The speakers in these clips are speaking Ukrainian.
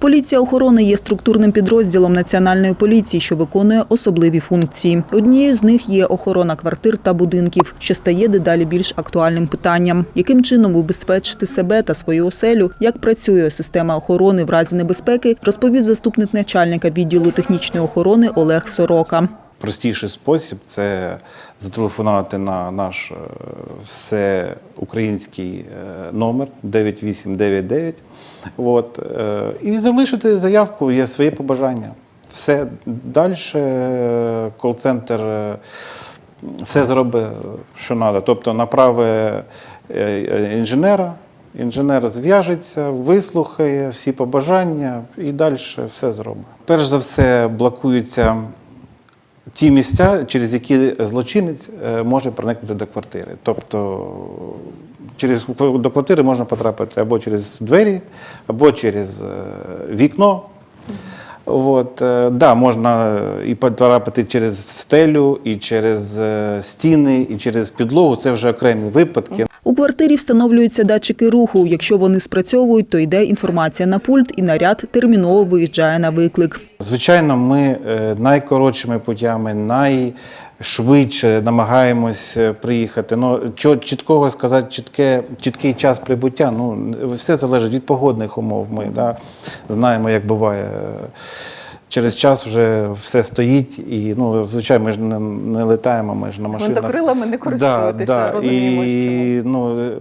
Поліція охорони є структурним підрозділом національної поліції, що виконує особливі функції. Однією з них є охорона квартир та будинків, що стає дедалі більш актуальним питанням. Яким чином убезпечити себе та свою оселю, як працює система охорони в разі небезпеки, розповів заступник начальника відділу технічної охорони Олег Сорока. Простіший спосіб це зателефонувати на наш е, всеукраїнський е, номер 9899 от, е, і залишити заявку, є свої побажання. Все далі кол-центр все зробить, що треба. Тобто направить е, інженера, інженер зв'яжеться, вислухає всі побажання і далі все зробить. Перш за все, блокуються ті місця, через які злочинець е, може проникнути до квартири. Тобто через до квартири можна потрапити або через двері, або через е, вікно. От, е, да, можна і потрапити через стелю, і через е, стіни, і через підлогу. Це вже окремі випадки. У квартирі встановлюються датчики руху. Якщо вони спрацьовують, то йде інформація на пульт, і наряд терміново виїжджає на виклик. Звичайно, ми е, найкоротшими путями, найшвидше намагаємось е, приїхати. Ну, чіткого сказати, чітке, чіткий час прибуття, ну, все залежить від погодних умов. Ми да, знаємо, як буває. Через час вже все стоїть, і ну, звичайно, ми ж не, не летаємо, ми ж на машинах. Гвинтокрилами не користуєтеся, розуміємо, і, ну,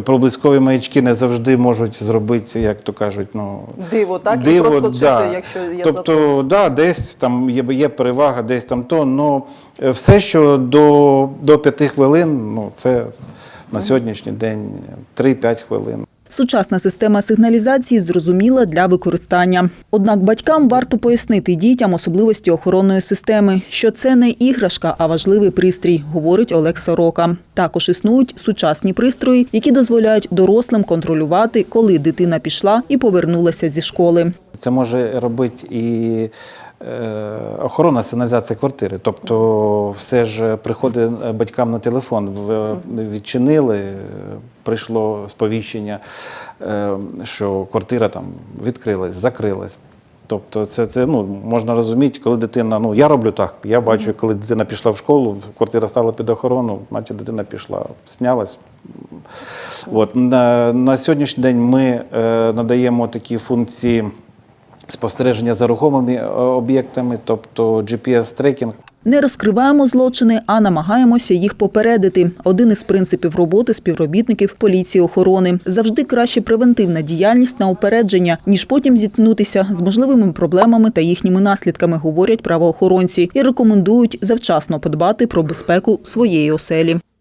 проблискові маячки не завжди можуть зробити, як то кажуть, ну, Диво, так? І проскочити, да. якщо є Тобто, да, десь там є, є перевага, десь там то. Ну все, що до, до 5 хвилин, ну це на сьогоднішній день 3-5 хвилин. Сучасна система сигналізації зрозуміла для використання. Однак батькам варто пояснити дітям особливості охоронної системи, що це не іграшка, а важливий пристрій, говорить Олег Сорока. Також існують сучасні пристрої, які дозволяють дорослим контролювати, коли дитина пішла і повернулася зі школи. Це може робити і е, охорона сигналізації квартири. Тобто, все ж приходить батькам на телефон. Відчинили, е, прийшло сповіщення, е, що квартира там відкрилась, закрилась. Тобто, це, це ну, можна розуміти, коли дитина. Ну я роблю так. Я бачу, коли дитина пішла в школу, квартира стала під охорону, значить дитина пішла, снялась. От на, на сьогоднішній день ми е, надаємо такі функції спостереження за рухомими е, об'єктами, тобто GPS-трекінг. Не розкриваємо злочини, а намагаємося їх попередити. Один із принципів роботи співробітників поліції охорони завжди краще превентивна діяльність на упередження, ніж потім зіткнутися з можливими проблемами та їхніми наслідками, говорять правоохоронці, і рекомендують завчасно подбати про безпеку своєї оселі.